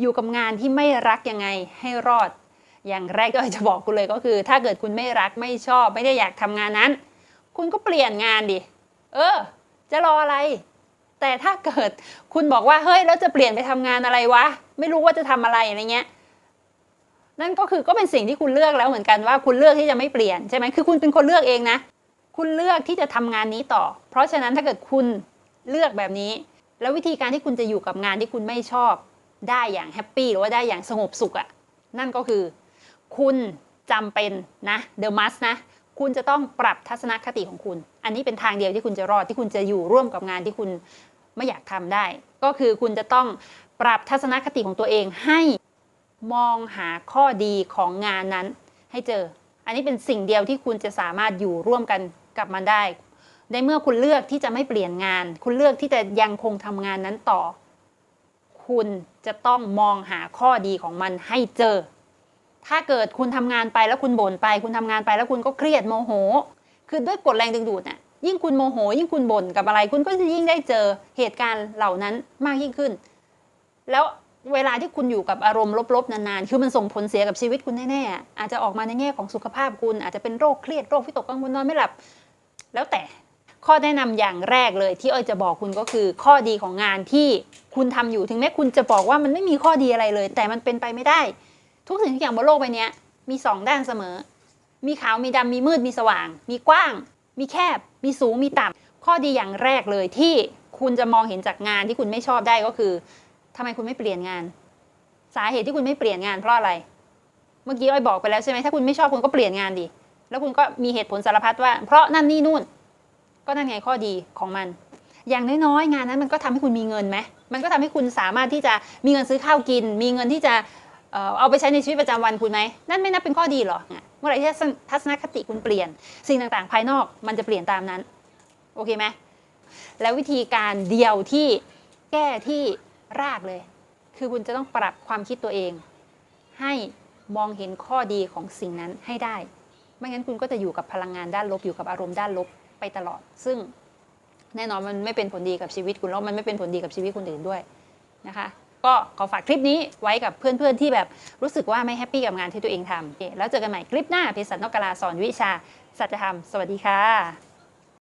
อยู่กับงานที่ไม่รักยังไงให้รอด อย่างแรกก็จะบอกคุณเลยก็คือ ถ้าเกิดคุณไม่รักไม่ชอบ ไม่ได้อยากทำงานนั้น คุณก็เปลี่ยนงานดิ เออ จะรออะไร แต่ถ้าเกิดคุณบอกว่าเฮ้ยแล้วจะเปลี่ยนไปทำงานอะไรวะ ไม่รู้ว่าจะทำอะไรอะไรเงี้ยนั่นก็คือก็เป็นสิ่งที่คุณเลือกแล้วเหมือนกันว่าคุณเลือกที่จะไม่เปลี่ยนใช่ไหมคือคุณเป็นคนเลือกเองนะ คุณเลือกที่จะทำงานนี้ต่อ เพราะฉะนั้นถ้าเกิดคุณเลือกแบบนี้ แล้ววิธีการที่คุณจะอยู่กับงานที่คุณไม่ชอบ ได้อย่างแฮปปี้หรือว่าได้อย่างสงบสุขอะนั่นก็คือ คุณจำเป็นนะเดอะมัสนะคุณจะต้องปรับทัศนคติของคุณ อันนี้เป็นทางเดียวที่คุณจะรอดที่คุณจะอยู่ร่วมกับงานที่คุณไม่อยากทำได้ ก็คือคุณจะต้องปรับทัศนคติของตัวเองให้มองหาข้อดีของงานนั้นให้เจอ อันนี้เป็นสิ่งเดียวที่คุณจะสามารถอยู่ร่วมกันกับมันได้ ในเมื่อคุณเลือกที่จะไม่เปลี่ยนงาน คุณเลือกที่จะยังคงทำงานนั้นต่อ คุณจะต้องมองหาข้อดีของมันให้เจอ ถ้าเกิดคุณทำงานไปแล้วคุณบ่นไป คุณทำงานไปแล้วคุณก็เครียดโมโห คือด้วยกฎแรงดึงดูดน่ะยิ่งคุณโมโห ยิ่งคุณบ่นกับอะไร คุณก็จะยิ่งได้เจอเหตุการณ์เหล่านั้นมากยิ่งขึ้น แล้วเวลาที่คุณอยู่กับอารมณ์ลบๆนานๆ คือมันส่งผลเสียกับชีวิตคุณแน่ๆอาจจะออกมาในแง่ของสุขภาพคุณอาจจะเป็นโรคเครียดโรควิตกกังวลนอนไม่หลับ แล้วแต่ ข้อแนะนำอย่างแรกเลยที่อ้อยจะบอกคุณก็คือ ข้อดีของงานที่คุณทำอยู่ถึงแม้คุณจะบอกว่ามันไม่มีข้อดีอะไรเลย แต่มันเป็นไปไม่ได้ ทุกสิ่งทุกอย่างบนโลกใบนี้มีสองด้านเสมอ มีขาวมีดำมีมืดมีสว่าง มีกว้าง มีแคบ มีสูงมีต่ำข้อดีอย่างแรกเลยที่คุณจะมองเห็นจากงานที่คุณไม่ชอบได้ก็คือทำไมคุณไม่เปลี่ยนงาน สาเหตุที่คุณไม่เปลี่ยนงานเพราะอะไร เมื่อกี้อ้อยบอกไปแล้วใช่ไหมถ้าคุณไม่ชอบคุณก็เปลี่ยนงานดิแล้วคุณก็มีเหตุผลสารพัดว่า เพราะนั่นนี่นู่น ก็นั่นไงข้อดีของมัน อย่างน้อยๆงานนั้นมันก็ทำให้คุณมีเงินไหมมันก็ทำให้คุณสามารถที่จะมีเงินซื้อข้าวกิน มีเงินที่จะเอาไปใช้ในชีวิตประจำวันคุณไหมนั่นไม่นับเป็นข้อดีหรอเมื่อไหร่ที่ทัศนคติคุณเปลี่ยน สิ่งต่างๆ ภายนอกมันจะเปลี่ยนตามนั้นโอเคไหมแล้ววิธีการเดียวที่แก้ที่รากเลย คือคุณจะต้องปรับความคิดตัวเอง ให้มองเห็นข้อดีของสิ่งนั้นให้ได้ ไม่งั้นคุณก็จะอยู่กับพลังงานด้านลบอยู่กับอารมณ์ด้านลบ ไปตลอด ซึ่งแน่นอนมันไม่เป็นผลดีกับชีวิตคุณแล้วมันไม่เป็นผลดีกับชีวิตคนอื่นด้วยนะคะ ก็ขอฝากคลิปนี้ไว้กับเพื่อนๆที่แบบรู้สึกว่าไม่แฮปปี้กับงานที่ตัวเองทำแล้วเจอกันใหม่คลิปหน้าเภสัชนกกลาสอนวิชาสัจธรรม สวัสดีค่ะ